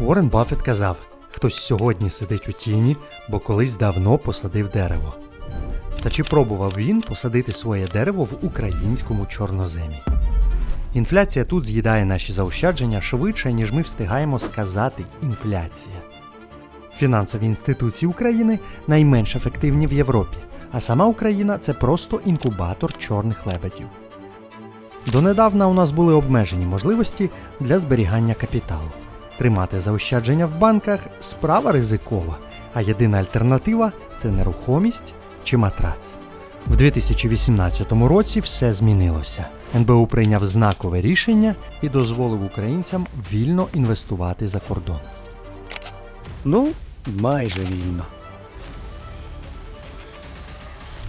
Уоррен Баффет казав: хтось сьогодні сидить у тіні, бо колись давно посадив дерево. Та чи пробував він посадити своє дерево в українському чорноземі? Інфляція тут з'їдає наші заощадження швидше, ніж ми встигаємо сказати інфляція. Фінансові інституції України найменш ефективні в Європі, а сама Україна це просто інкубатор чорних лебедів. Донедавна у нас були обмежені можливості для зберігання капіталу. Тримати заощадження в банках справа ризикова, а єдина альтернатива це нерухомість чи матрац. В 2018 році все змінилося. НБУ прийняв знакове рішення і дозволив українцям вільно інвестувати за кордон. Ну, майже вільно.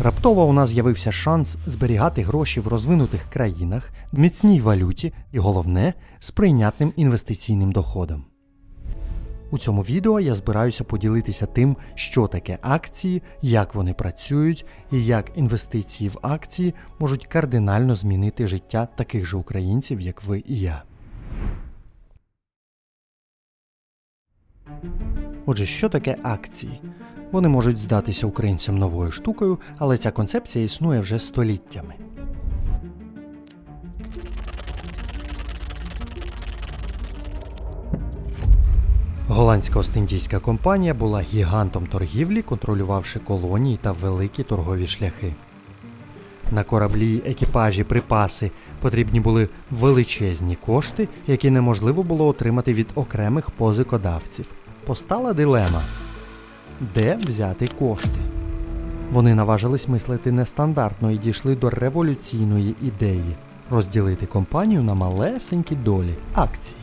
Раптово у нас з'явився шанс зберігати гроші в розвинутих країнах, міцній валюті і головне з прийнятним інвестиційним доходом. У цьому відео я збираюся поділитися тим, що таке акції, як вони працюють і як інвестиції в акції можуть кардинально змінити життя таких же українців, як ви і я. Отже, що таке акції? Вони можуть здатися українцям новою штукою, але ця концепція існує вже століттями. Голландська Остіндійська компанія була гігантом торгівлі, контролювавши колонії та великі торгові шляхи. На кораблі, екіпажі, припаси потрібні були величезні кошти, які неможливо було отримати від окремих позикодавців. Постала дилема де взяти кошти. Вони наважились мислити нестандартно і дійшли до революційної ідеї розділити компанію на малесенькі долі акції.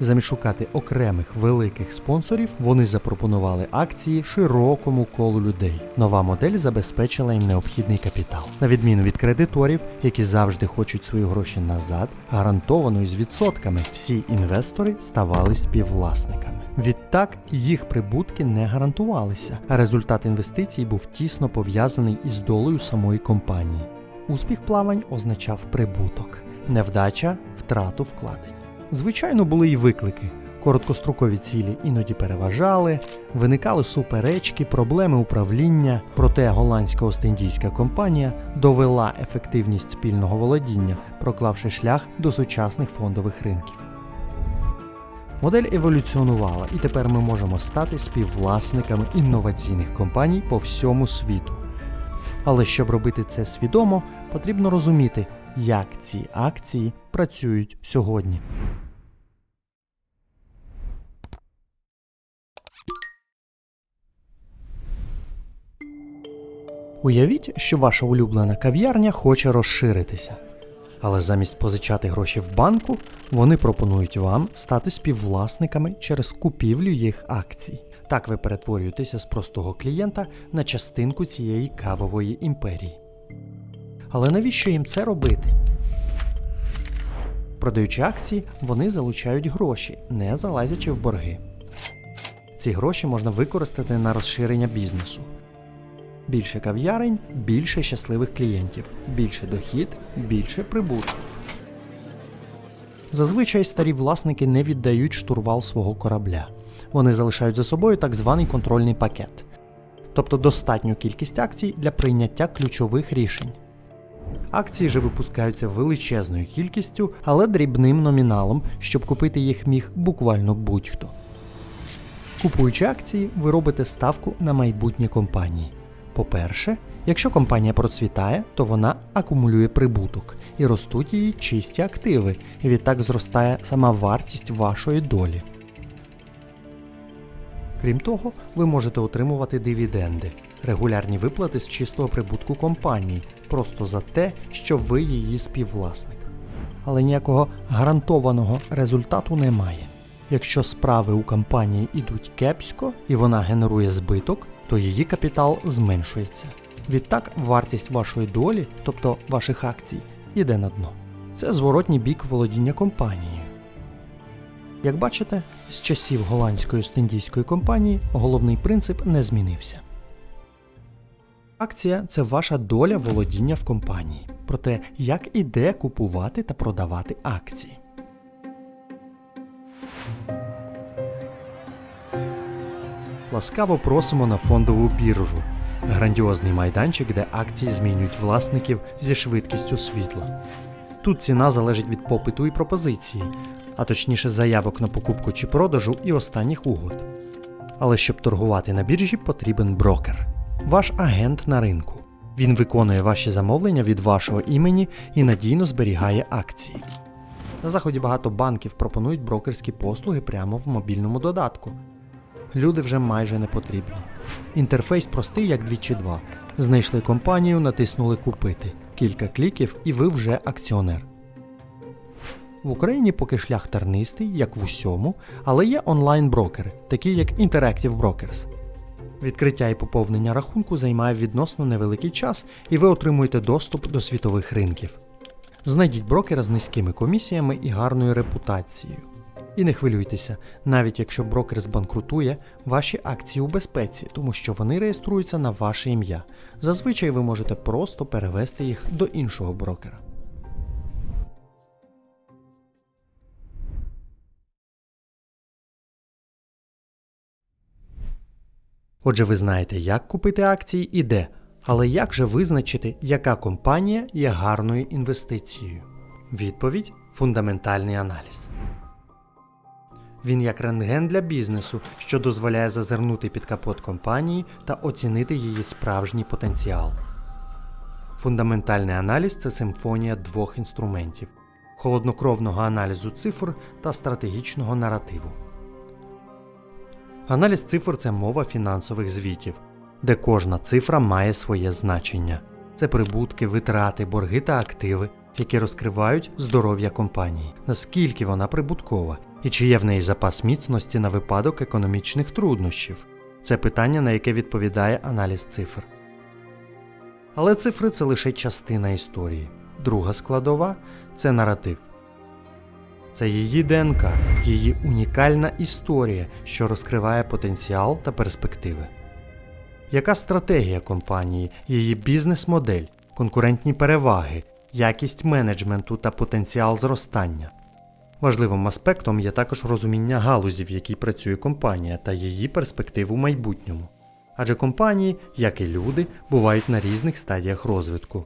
Замість шукати окремих великих спонсорів, вони запропонували акції широкому колу людей. Нова модель забезпечила їм необхідний капітал. На відміну від кредиторів, які завжди хочуть свої гроші назад, гарантовано з відсотками всі інвестори ставали співвласниками. Відтак їх прибутки не гарантувалися, а результат інвестицій був тісно пов'язаний із долею самої компанії. Успіх плавань означав прибуток, невдача втрату вкладень. Звичайно, були й виклики. Короткострокові цілі іноді переважали, виникали суперечки, проблеми управління. Проте голландська Остіндійська компанія довела ефективність спільного володіння, проклавши шлях до сучасних фондових ринків. Модель еволюціонувала, і тепер ми можемо стати співвласниками інноваційних компаній по всьому світу. Але щоб робити це свідомо, потрібно розуміти, як ці акції працюють сьогодні. Уявіть, що ваша улюблена кав'ярня хоче розширитися. Але замість позичати гроші в банку, вони пропонують вам стати співвласниками через купівлю їх акцій. Так ви перетворюєтеся з простого клієнта на частинку цієї кавової імперії. Але навіщо їм це робити? Продаючи акції, вони залучають гроші, не залазячи в борги. Ці гроші можна використати на розширення бізнесу. Більше кав'ярень, більше щасливих клієнтів, більше дохід, більше прибутку. Зазвичай старі власники не віддають штурвал свого корабля. Вони залишають за собою так званий контрольний пакет, тобто достатню кількість акцій для прийняття ключових рішень. Акції же випускаються величезною кількістю, але дрібним номіналом, щоб купити їх міг буквально будь-хто. Купуючи акції, ви робите ставку на майбутнє компанії. По-перше, якщо компанія процвітає, то вона акумулює прибуток і ростуть її чисті активи, і відтак зростає сама вартість вашої долі. Крім того, ви можете отримувати дивіденди, регулярні виплати з чистого прибутку компанії, просто за те, що ви її співвласник. Але ніякого гарантованого результату немає. Якщо справи у компанії ідуть кепсько і вона генерує збиток, то її капітал зменшується. Відтак вартість вашої долі, тобто ваших акцій, іде на дно. Це зворотній бік володіння компанією. Як бачите, з часів голландської стендійської компанії головний принцип не змінився. Акція це ваша доля володіння в компанії. Проте, як і де купувати та продавати акції. Ласкаво просимо на фондову біржу. Грандіозний майданчик, де акції змінюють власників зі швидкістю світла. Тут ціна залежить від попиту і пропозиції, а точніше заявок на покупку чи продажу і останніх угод. Але щоб торгувати на біржі, потрібен брокер, ваш агент на ринку. Він виконує ваші замовлення від вашого імені і надійно зберігає акції. На заході багато банків пропонують брокерські послуги прямо в мобільному додатку. Люди вже майже не потрібні. Інтерфейс простий, як двічі два. Знайшли компанію, натиснули купити. Кілька кліків, і ви вже акціонер. В Україні поки шлях тернистий, як в усьому, але є онлайн-брокери, такі як Interactive Brokers. Відкриття і поповнення рахунку займає відносно невеликий час, і ви отримуєте доступ до світових ринків. Знайдіть брокера з низькими комісіями і гарною репутацією. І не хвилюйтеся, навіть якщо брокер збанкрутує, ваші акції у безпеці, тому що вони реєструються на ваше ім'я. Зазвичай ви можете просто перевести їх до іншого брокера. Отже, ви знаєте, як купити акції і де. Але як же визначити, яка компанія є гарною інвестицією? Відповідь фундаментальний аналіз. Він як рентген для бізнесу, що дозволяє зазирнути під капот компанії та оцінити її справжній потенціал. Фундаментальний аналіз це симфонія двох інструментів: холоднокровного аналізу цифр та стратегічного наративу. Аналіз цифр це мова фінансових звітів, де кожна цифра має своє значення. Це прибутки, витрати, борги та активи, які розкривають здоров'я компанії, наскільки вона прибуткова і чи є в неї запас міцності на випадок економічних труднощів. Це питання, на яке відповідає аналіз цифр. Але цифри це лише частина історії. Друга складова це наратив. Це її ДНК, її унікальна історія, що розкриває потенціал та перспективи. Яка стратегія компанії, її бізнес-модель, конкурентні переваги, якість менеджменту та потенціал зростання? Важливим аспектом є також розуміння галузі, в якій працює компанія, та її перспектив у майбутньому. Адже компанії, як і люди, бувають на різних стадіях розвитку.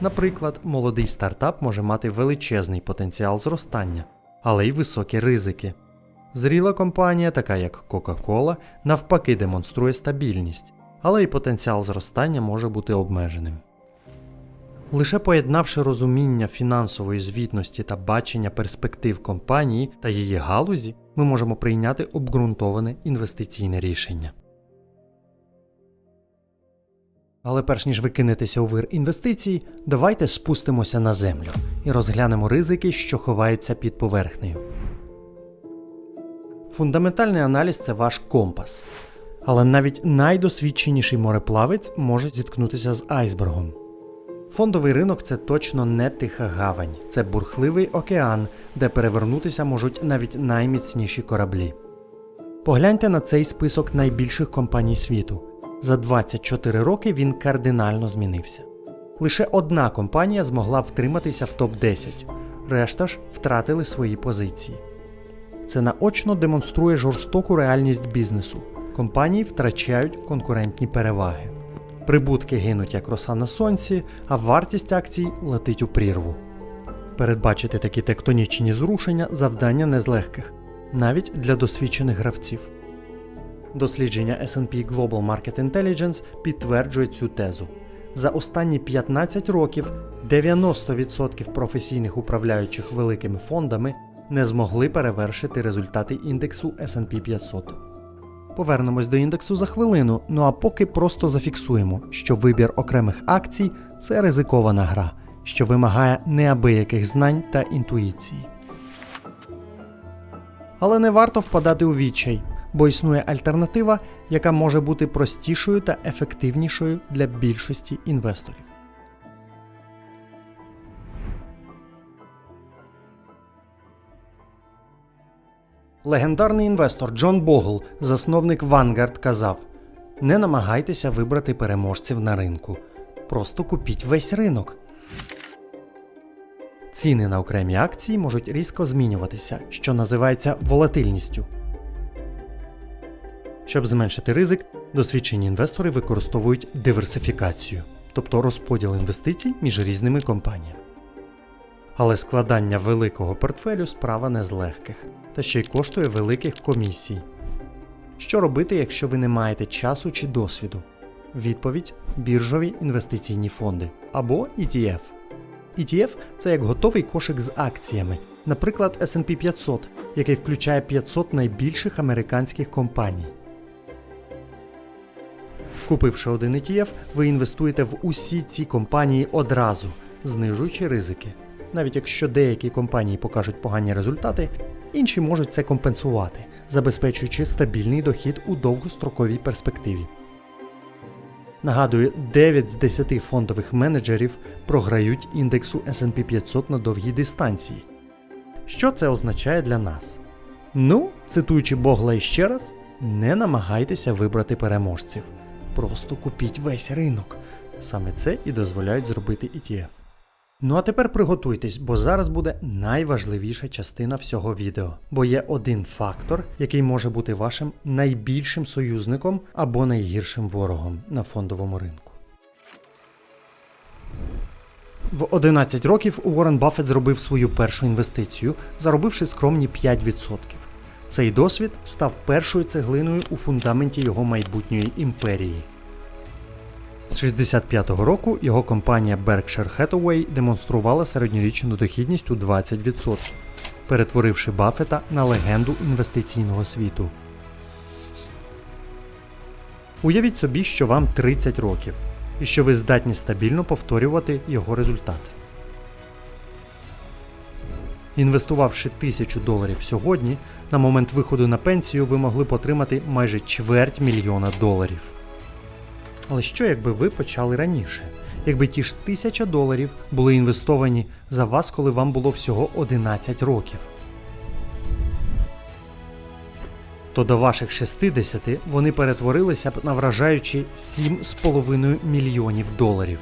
Наприклад, молодий стартап може мати величезний потенціал зростання, але й високі ризики. Зріла компанія, така як Coca-Cola, навпаки демонструє стабільність, але й потенціал зростання може бути обмеженим. Лише поєднавши розуміння фінансової звітності та бачення перспектив компанії та її галузі, ми можемо прийняти обґрунтоване інвестиційне рішення. Але перш ніж ви кинетеся у вир інвестицій, давайте спустимося на землю і розглянемо ризики, що ховаються під поверхнею. Фундаментальний аналіз це ваш компас. Але навіть найдосвідченіший мореплавець може зіткнутися з айсбергом. Фондовий ринок це точно не тиха гавань, це бурхливий океан, де перевернутися можуть навіть найміцніші кораблі. Погляньте на цей список найбільших компаній світу. За 24 роки він кардинально змінився. Лише одна компанія змогла втриматися в топ-10, решта ж втратили свої позиції. Це наочно демонструє жорстоку реальність бізнесу. Компанії втрачають конкурентні переваги. Прибутки гинуть як роса на сонці, а вартість акцій летить у прірву. Передбачити такі тектонічні зрушення завдання не з легких, навіть для досвідчених гравців. Дослідження SP Global Market Intelligence підтверджує цю тезу. За останні 15 років 90% професійних управляючих великими фондами не змогли перевершити результати індексу SP 500. Повернемось до індексу за хвилину, ну а поки просто зафіксуємо, що вибір окремих акцій це ризикована гра, що вимагає неабияких знань та інтуїції. Але не варто впадати у відчай, бо існує альтернатива, яка може бути простішою та ефективнішою для більшості інвесторів. Легендарний інвестор Джон Богл, засновник Vanguard, казав: Не намагайтеся вибрати переможців на ринку. Просто купіть весь ринок. Ціни на окремі акції можуть різко змінюватися, що називається волатильністю. Щоб зменшити ризик, досвідчені інвестори використовують диверсифікацію, тобто розподіл інвестицій між різними компаніями. Але складання великого портфелю справа не з легких, та ще й коштує великих комісій. Що робити, якщо ви не маєте часу чи досвіду? Відповідь біржові інвестиційні фонди або ETF. ETF – це як готовий кошик з акціями, наприклад, SP 500, який включає 500 найбільших американських компаній. Купивши один ETF, ви інвестуєте в усі ці компанії одразу, знижуючи ризики. Навіть якщо деякі компанії покажуть погані результати, інші можуть це компенсувати, забезпечуючи стабільний дохід у довгостроковій перспективі. Нагадую, 9 з 10 фондових менеджерів програють індексу SP 500 на довгій дистанції. Що це означає для нас? Ну, цитуючи Богла іще раз, не намагайтеся вибрати переможців. Просто купіть весь ринок. Саме це і дозволяють зробити ETF. Ну а тепер приготуйтесь, бо зараз буде найважливіша частина всього відео, бо є один фактор, який може бути вашим найбільшим союзником або найгіршим ворогом на фондовому ринку. В 11 років Уоррен Баффет зробив свою першу інвестицію, заробивши скромні 5%. Цей досвід став першою цеглиною у фундаменті його майбутньої імперії. З 65-го року його компанія Berkshire Hathaway демонструвала середньорічну дохідність у 20%, перетворивши Баффета на легенду інвестиційного світу. Уявіть собі, що вам 30 років, і що ви здатні стабільно повторювати його результати. Інвестувавши тисячу доларів сьогодні, на момент виходу на пенсію ви могли б отримати майже чверть мільйона доларів. Але що якби ви почали раніше? Якби ті ж тисяча доларів були інвестовані за вас, коли вам було всього 11 років? То до ваших 60 вони перетворилися б на вражаючі 7,5 мільйонів доларів.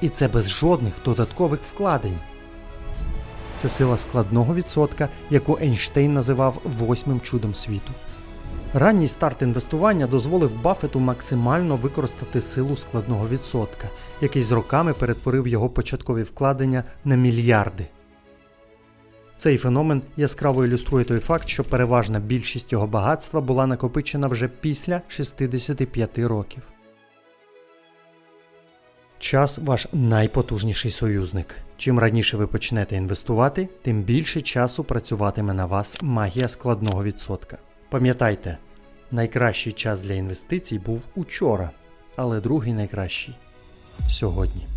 І це без жодних додаткових вкладень. Це сила складного відсотка, яку Ейнштейн називав восьмим чудом світу. Ранній старт інвестування дозволив Баффету максимально використати силу складного відсотка, який з роками перетворив його початкові вкладення на мільярди. Цей феномен яскраво ілюструє той факт, що переважна більшість його багатства була накопичена вже після 65 років. Час ваш найпотужніший союзник. Чим раніше ви почнете інвестувати, тим більше часу працюватиме на вас магія складного відсотка. Пам'ятайте, найкращий час для інвестицій був учора, але другий найкращий сьогодні.